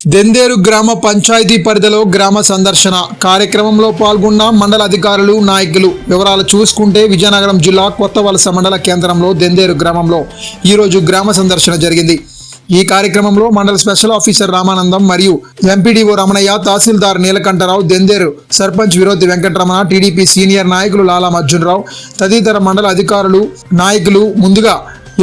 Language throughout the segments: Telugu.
దెందేరు గ్రామ పంచాయతీ పరిధిలో గ్రామ సందర్శన కార్యక్రమంలో పాల్గొన్న మండల అధికారులు నాయకులు. వివరాలు చూసుకుంటే విజయనగరం జిల్లా కొత్త వలస మండల కేంద్రంలో దెందేరు గ్రామంలో ఈరోజు గ్రామ సందర్శన జరిగింది. ఈ కార్యక్రమంలో మండల స్పెషల్ ఆఫీసర్ రామానందం మరియు ఎంపీడీఓ రమణయ్య తహసీల్దార్ నీలకంఠరావు దెందేరు సర్పంచ్ విరోధి వెంకటరమణ టీడీపీ సీనియర్ నాయకులు లాలా అర్జునరావు తదితర మండల అధికారులు నాయకులు ముందుగా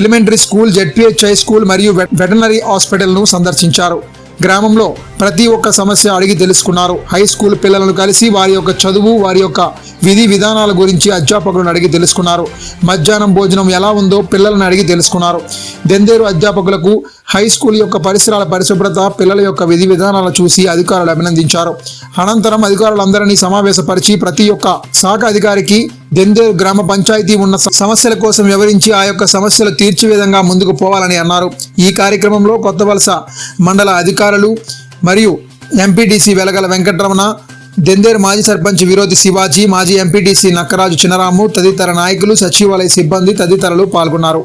elementary school ZPH high school మరియు వెటనరీ హాస్పిటల్ను సందర్శించారు. గ్రామంలో ప్రతి ఒక్క సమస్య అడిగి తెలుసుకున్నారు. హై స్కూల్ పిల్లలను కలిసి వారి యొక్క చదువు వారి యొక్క విధి విధానాల గురించి అధ్యాపకులను అడిగి తెలుసుకున్నారు. మధ్యాహ్నం భోజనం ఎలా ఉందో పిల్లలను అడిగి తెలుసుకున్నారు. దెందేరు అధ్యాపకులకు హై స్కూల్ యొక్క పరిసరాల పరిశుభ్రత పిల్లల యొక్క విధి విధానాలు చూసి అధికారులు అభినందించారు. అనంతరం అధికారులందరినీ సమావేశపరిచి ప్రతి ఒక్క శాఖ అధికారికి దెందేరు గ్రామ పంచాయతీ ఉన్న సమస్యల కోసం వివరించి ఆ యొక్క సమస్యలు తీర్చే విధంగా ముందుకు పోవాలని అన్నారు. ఈ కార్యక్రమంలో కొత్త వలస మండల అధికారులు మరియు ఎంపీటీసీ వెలగల వెంకటరమణ దెందేరు మాజీ సర్పంచ్ విరోధి శివాజీ మాజీ ఎంపీటీసీ నక్కరాజు చినరాము తదితర నాయకులు సచివాలయ సిబ్బంది తదితరులు పాల్గొన్నారు.